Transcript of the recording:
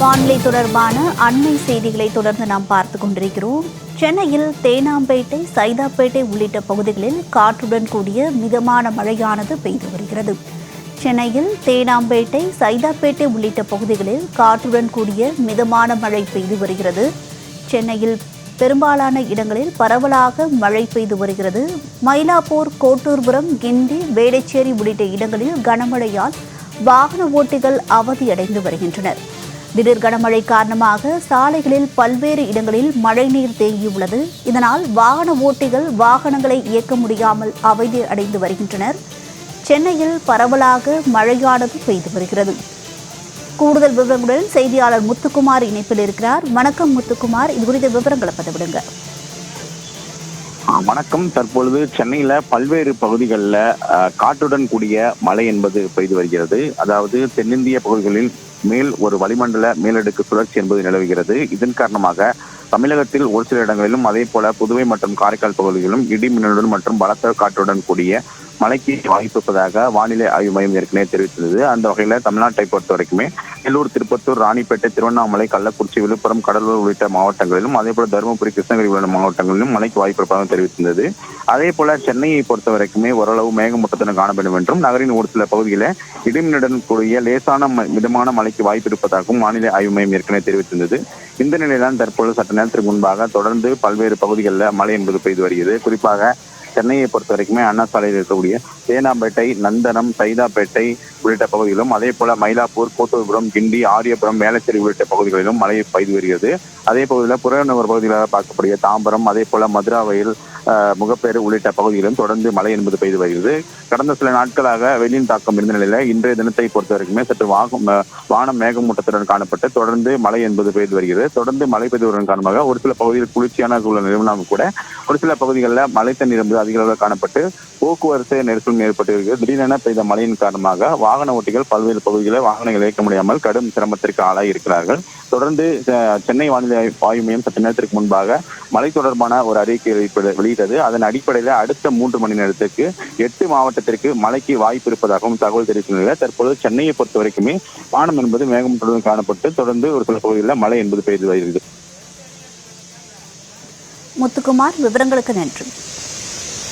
வானிலை தொடர்பான அண்மை செய்திகளை தொடர்ந்து நாம் பார்த்து கொண்டிருக்கிறோம். சென்னையில் தேனாம்பேட்டை சைதாப்பேட்டை உள்ளிட்ட பகுதிகளில் காற்றுடன் கூடிய மிதமான மழையானது பெய்து வருகிறது. சென்னையில் தேனாம்பேட்டை சைதாப்பேட்டை உள்ளிட்ட பகுதிகளில் காற்றுடன் கூடிய மிதமான மழை பெய்து வருகிறது. சென்னையில் பெரும்பாலான இடங்களில் பரவலாக மழை பெய்து வருகிறது. மயிலாப்பூர் கோட்டூர்புரம் கிண்டி வேடச்சேரி உள்ளிட்ட இடங்களில் கனமழையால் வாகன ஓட்டிகள் அவதியடைந்து வருகின்றனர். திடீர் கனமழை காரணமாக சாலைகளில் பல்வேறு இடங்களில் மழைநீர் தேங்கியுள்ளது. இதனால் வாகன ஓட்டிகள் வாகனங்களை இயக்க முடியாமல் அவதி அடைந்து வருகின்றனர். சென்னையில் பரவலாக மழையானது பெய்து வருகிறது. கூடுதல் விவரங்களுடன் செய்தியாளர் முத்துக்குமார் இணைப்பில் இருக்கிறார். வணக்கம் முத்துக்குமார். இது குறித்த விவரங்களை பதிவிடுங்க. வணக்கம். தற்பொழுது சென்னையில பல்வேறு பகுதிகளில் காற்றுடன் கூடிய மழை என்பது பெய்து வருகிறது. அதாவது தென்னிந்திய பகுதிகளில் மேல் ஒரு வளிமண்டல மேலடுக்கு சுழற்சி என்பது நிலவுகிறது. இதன் காரணமாக தமிழகத்தில் ஒரு சில இடங்களிலும் அதே போல புதுவை மற்றும் காரைக்கால் பகுதிகளிலும் இடி மின்னலுடன் மற்றும் பலத்த காற்றுடன் கூடிய மழைக்கு வாய்ப்பு இருப்பதாக வானிலை ஆய்வு மையம் ஏற்கனவே தெரிவித்துள்ளது. அந்த வகையில தமிழ்நாட்டை பொறுத்த வரைக்குமே நெல்லூர் திருப்பத்தூர் ராணிப்பேட்டை திருவண்ணாமலை கள்ளக்குறிச்சி விழுப்புரம் கடலூர் உள்ளிட்ட மாவட்டங்களிலும் அதே போல தருமபுரி கிருஷ்ணகிரி உள்ளிட்ட மாவட்டங்களிலும் மழைக்கு வாய்ப்பு இருப்பதாக தெரிவித்திருந்தது. அதே போல சென்னையை பொறுத்த வரைக்குமே ஓரளவு மேகமூட்டத்துடன் காணப்படும் என்றும் நகரின் ஒரு சில பகுதிகளில் இடிமின்னுடன் கூடிய லேசான ம- மிதமான மழைக்கு வாய்ப்பு இருப்பதாகவும் மாநில ஆய்வு மையம் ஏற்கனவே தெரிவித்திருந்தது. இந்த நிலையில்தான் தற்போது சற்று நேரத்திற்கு முன்பாக தொடர்ந்து பல்வேறு பகுதிகளில் மழை என்பது பெய்து வருகிறது. குறிப்பாக சென்னையை பொறுத்த வரைக்குமே அண்ணா சாலையில் இருக்கக்கூடிய தேனாம்பேட்டை நந்தனம் சைதாப்பேட்டை உள்ளிட்ட பகுதிகளிலும் அதே போல மயிலாப்பூர் கோட்டூர்புரம் கிண்டி ஆரியபுரம் வேளச்சேரி உள்ளிட்ட பகுதிகளிலும் மழை பெய்து வருகிறது. அதே பகுதியில் புறநகர் பகுதிகளாக பார்க்கக்கூடிய தாம்பரம் அதே போல மதுராவயில் முகப்பேறு உள்ளிட்ட பகுதிகளிலும் தொடர்ந்து மழை என்பது பெய்து வருகிறது. கடந்த சில நாட்களாக வெயிலின் தாக்கம் இருந்த நிலையில இன்றைய தினத்தை பொறுத்த வரைக்குமே சற்று வாகம் வானம் மேகமூட்டத்துடன் காணப்பட்டு தொடர்ந்து மழை என்பது பெய்து வருகிறது. தொடர்ந்து மழை பெய்து வருவதன் காரணமாக ஒரு சில பகுதியில் குளிர்ச்சியான சூழல் நிலவினாலும் கூட ஒரு சில பகுதிகளில் மழை தண்ணீர் என்பது அதிக அளவில் காணப்பட்டு போக்குவரத்து நெரிசலும் ஏற்பட்டிருக்கிறது திடீரென பெய்த மழையின் காரணமாக வாகன ஓட்டிகள் பல்வேறு பகுதிகளில் வாகனங்கள் இயக்க முடியாமல் கடும் சிரமத்திற்கு ஆளாகி இருக்கிறார்கள். தொடர்ந்து சென்னை வானிலை ஆய்வு மையம் சற்று நேரத்திற்கு முன்பாக மழை தொடர்பான ஒரு அறிக்கை வெளியிட்டது. அதன் அடிப்படையில் அடுத்த மூன்று மணி நேரத்திற்கு எட்டு மாவட்டத்திற்கு மழைக்கு வாய்ப்பு இருப்பதாகவும் தகவல் தெரிவித்துள்ளது தற்போது தற்பொழுது சென்னையை பொறுத்த வரைக்குமே வானம் என்பது மேகமூட்டத்துடன் காணப்பட்டு தொடர்ந்து ஒரு சில பகுதிகளில் மழை என்பது பெய்து வருகிறது. முத்துக்குமார் விவரங்களுக்கு நன்றி.